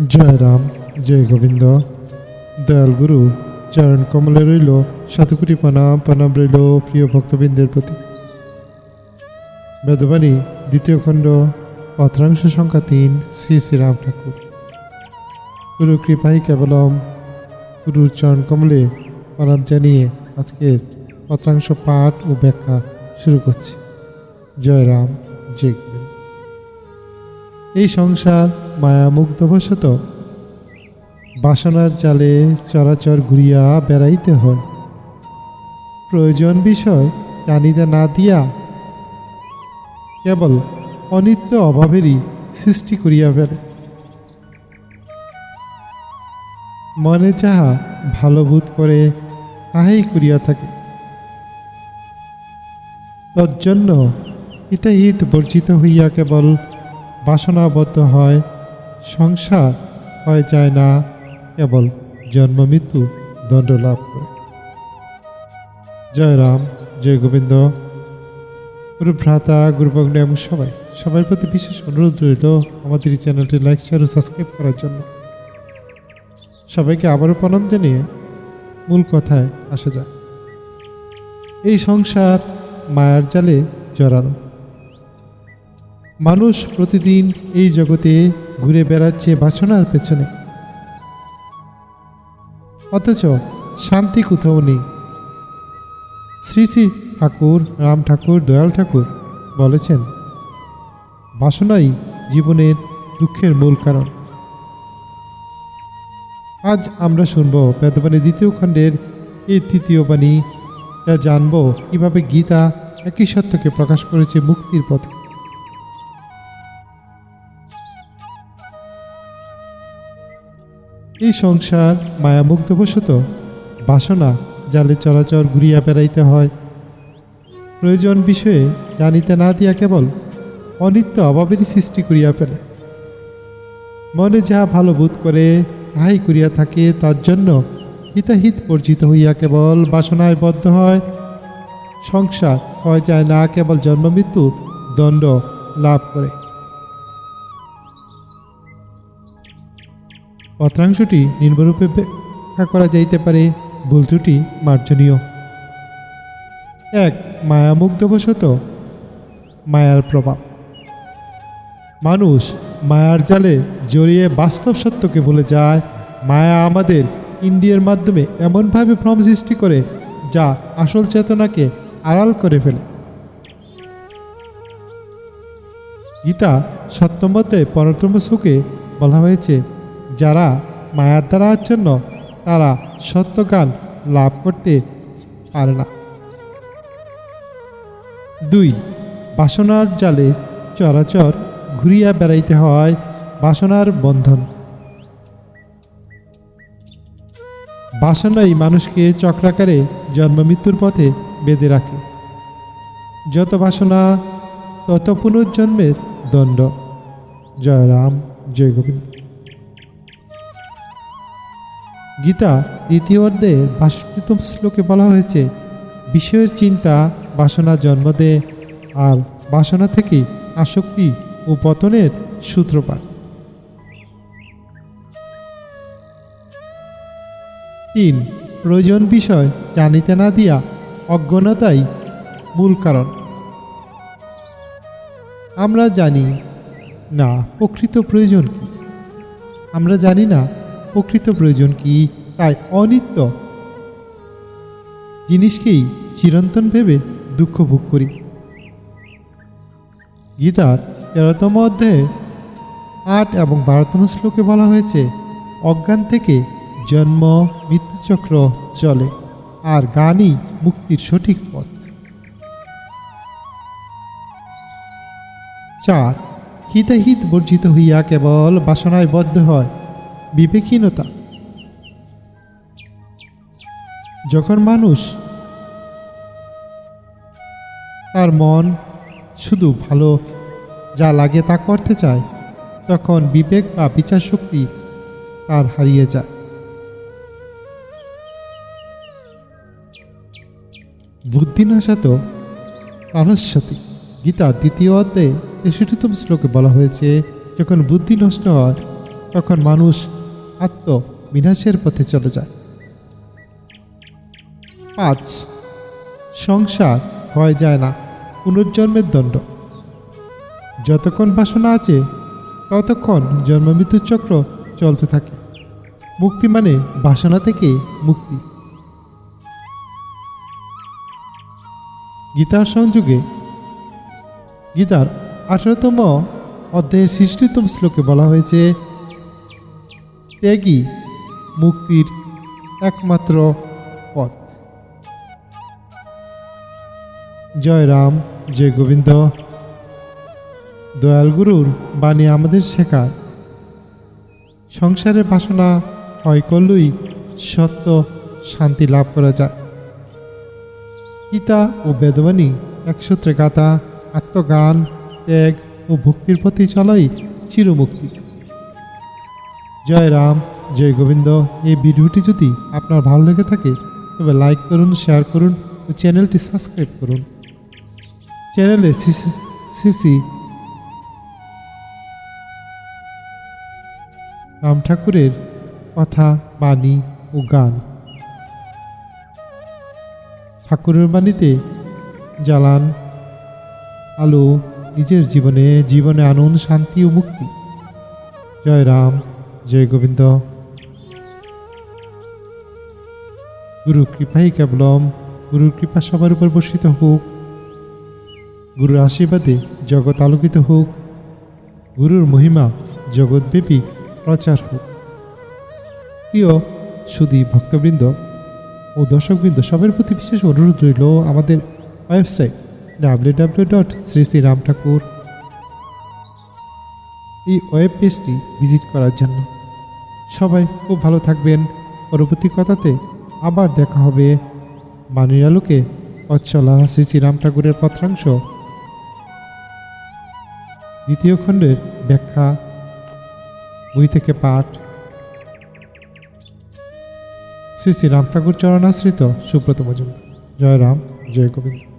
জয় রাম, জয় গোবিন্দ। দয়াল গুরু, চরণ কমলে রইল শতকোটি প্রণাম প্রণাম রইল প্রিয় ভক্তবৃন্দের প্রতি। বেদবাণী দ্বিতীয় খণ্ড পত্রাংশ সংখ্যা তিন, শ্রী শ্রীরাম ঠাকুর। গুরু কৃপাই কেবলম। গুরুর চরণ কমলে প্রণাম জানিয়ে আজকের পত্রাংশ পাঠ ও ব্যাখ্যা শুরু করছি। জয় রাম, জয় এই সংসার মায়ামুগ্ধবশত। বাসনার জালে চরাচর ঘুরিয়া বেড়াইতে হয়। প্রয়োজন বিষয় জানিতে না দিয়া কেবল অনিত্য অভাবেরই সৃষ্টি করিয়া ফেলে। মনে যাহা ভালো বোধ করে, তাহাই করিয়া থাকে। তজ্জন্য হিতাহিত বর্জিত হইয়া কেবল বাসনাবদ্ধ হয়, সংসার হয় যায় না, কেবল জন্ম মৃত্যু দণ্ড লাভ করে। জয় রাম, জয় গোবিন্দ। গুরু ভ্রাতা গুরুভগ্ন এবং সবাই, সবার প্রতি বিশেষ অনুরোধ রইল আমাদের এই চ্যানেলটি লাইক শেয়ার ও সাবস্ক্রাইব করার জন্য। সবাইকে আবারও প্রণাম জানিয়ে মূল কথায় আসা যায় এই সংসার মায়ার জালে জড়ানো। মানুষ প্রতিদিন এই জগতে ঘুরে বেড়াচ্ছে বাসনার পেছনে। অথচ শান্তি কোথাও নেই। শ্রী শ্রী ঠাকুর, রাম ঠাকুর, দয়াল ঠাকুর বলেছেন, বাসনাই জীবনের দুঃখের মূল কারণ। আজ আমরা শুনব বেদবাণী দ্বিতীয় খণ্ডের এই তৃতীয় বাণী। যা জানব কীভাবে গীতা একই সত্যকে প্রকাশ করেছে মুক্তির পথে। এই সংসার মায়ামুগ্ধবশত, বাসনা জালে চলাচল ঘুরিয়া বেড়াইতে হয়। প্রয়োজন বিষয়ে জানিতে না দিয়া কেবল অনিত্য অভাবেরই সৃষ্টি করিয়া ফেলে। মনে যাহা ভালো বোধ করে, তাহাই করিয়া থাকে, তার জন্য হিতাহিত পরিচিত হইয়া কেবল বাসনায় বদ্ধ হয়। সংসার হয় যায় না, কেবল জন্মমৃত্যু দণ্ড লাভ করে। পত্রাংশটি নিম্নরূপে ব্যাখ্যা করা যাইতে পারে। ভুল ত্রুটি মার্জনীয়। এক, মায়ামুগ্ধবশত মায়ার প্রভাব। মানুষ মায়ার জালে জড়িয়ে বাস্তব সত্যকে ভুলে যায়। মায়া আমাদের ইন্ডিয়ার মাধ্যমে এমনভাবে ভ্রম সৃষ্টি করে, যা আসল চেতনাকে আড়াল করে ফেলে। গীতা সপ্তমতে পরক্রম সুখে বলা হয়েছে যারা মায়ার দ্বারা আচ্ছন্ন, তারা সত্যজ্ঞান লাভ করতে পারে না। দুই, বাসনার জালে চরাচর ঘুরিয়া বেড়াইতে হয় বাসনার বন্ধন। বাসনাই মানুষকে চক্রাকারে জন্ম মৃত্যুর পথে বেঁধে রাখে। যত বাসনা, তত পুনর্জন্মের দণ্ড। জয় রাম জয় গোবিন্দ। গীতা দ্বিতীয় অর্ধে বাষট্টিতম শ্লোকে বলা হয়েছে, বিষয়ের চিন্তা বাসনা জন্ম দেয় আর বাসনা থেকে আসক্তি ও পতনের সূত্রপাত। তিন, প্রয়োজন বিষয় জানিতে না দিয়া অজ্ঞানতাই মূল কারণ। আমরা জানি না প্রকৃত প্রয়োজন কি। আমরা জানি না প্রকৃত প্রয়োজন কি? তাই অনিত্য। জিনিসকেই চিরন্তন ভেবে দুঃখ ভোগ করি। গীতার তেরোতম অধ্যায়ে আট এবং বারোতম শ্লোকে বলা হয়েছে, অজ্ঞান থেকে জন্ম, মৃত্যুচক্র চলে, আর গানই মুক্তির সঠিক পথ। চার, হিতাহিত বর্জিত হইয়া কেবল বাসনায় বদ্ধ হয়। বিবেকহীনতা। যখন মানুষ তার মন শুধু ভালো যা লাগে তা করতে চায়, তখন বিবেক বা বিচার শক্তি তার হারিয়ে যায়। বুদ্ধিনাশাত প্রাণস্বতী গীতার দ্বিতীয় অধ্যায়ে তেষট্টিতম শ্লোকে বলা হয়েছে, যখন বুদ্ধি নষ্ট হয়, তখন মানুষ আত্মবিনাশের পথে চলে যায়। পাঁচ, সংসার হয়ে যায় না, পুনর্জন্মের দণ্ড। যতক্ষণ বাসনা আছে, ততক্ষণ জন্মমৃত্যু চক্র চলতে থাকে। মুক্তি মানে বাসনা থেকে মুক্তি। গীতার সংযোগে, গীতার আঠারোতম অধ্যায়ের সৃষ্টিতম শ্লোকে বলা হয়েছে ত্যাগই মুক্তির একমাত্র পথ। জয় রাম, জয় গোবিন্দ। দয়াল গুরুর বাণী আমাদের শেখায়। সংসারের বাসনা হয় করলেই সত্য শান্তি লাভ করা যায়। গীতা ও বেদবাণী একসূত্রে গাথা আত্মগান ত্যাগ ও ভক্তির প্রতি চলাই চিরমুক্তি। জয় রাম, জয় গোবিন্দ। এই ভিডিওটি যদি আপনার ভালো লেগে থাকে, তবে লাইক করুন শেয়ার করুন ও চ্যানেলটি সাবস্ক্রাইব করুন। চ্যানেলে সিসি রাম ঠাকুরের কথা, বাণী ও গান। ঠাকুরের বাণীতে জ্বালান, আলো, নিজের জীবনে জীবনে আনন্দ, শান্তি ও মুক্তি। জয় রাম। জয় গোবিন্দ। গুরু কৃপাই কেবলম, গুরুর কৃপা সবার উপর বর্ষিত হোক। গুরুর আশীর্বাদে জগৎ আলোকিত হোক। গুরুর মহিমা জগৎব্যাপী প্রচার হোক। প্রিয় সুদী ভক্তবৃন্দ ও দর্শকবৃন্দ, সবার প্রতি বিশেষ অনুরোধ রইল আমাদের website W W dot Shri Shri Ram Thakur. এই ওয়েব পেজটি ভিজিট করার জন্য। সবাই খুব ভালো থাকবেন। পরবর্তী কথাতে আবার দেখা হবে। বাণীর আলোকে অচ্ছলা শ্রী শ্রী রাম ঠাকুরের পত্রাংশ। দ্বিতীয় খণ্ডের ব্যাখ্যা। বই থেকে পাঠ। শ্রী শ্রী রাম ঠাকুর চরণাশ্রিত সুব্রত মজুমদার জয় রাম, জয় গোবিন্দ।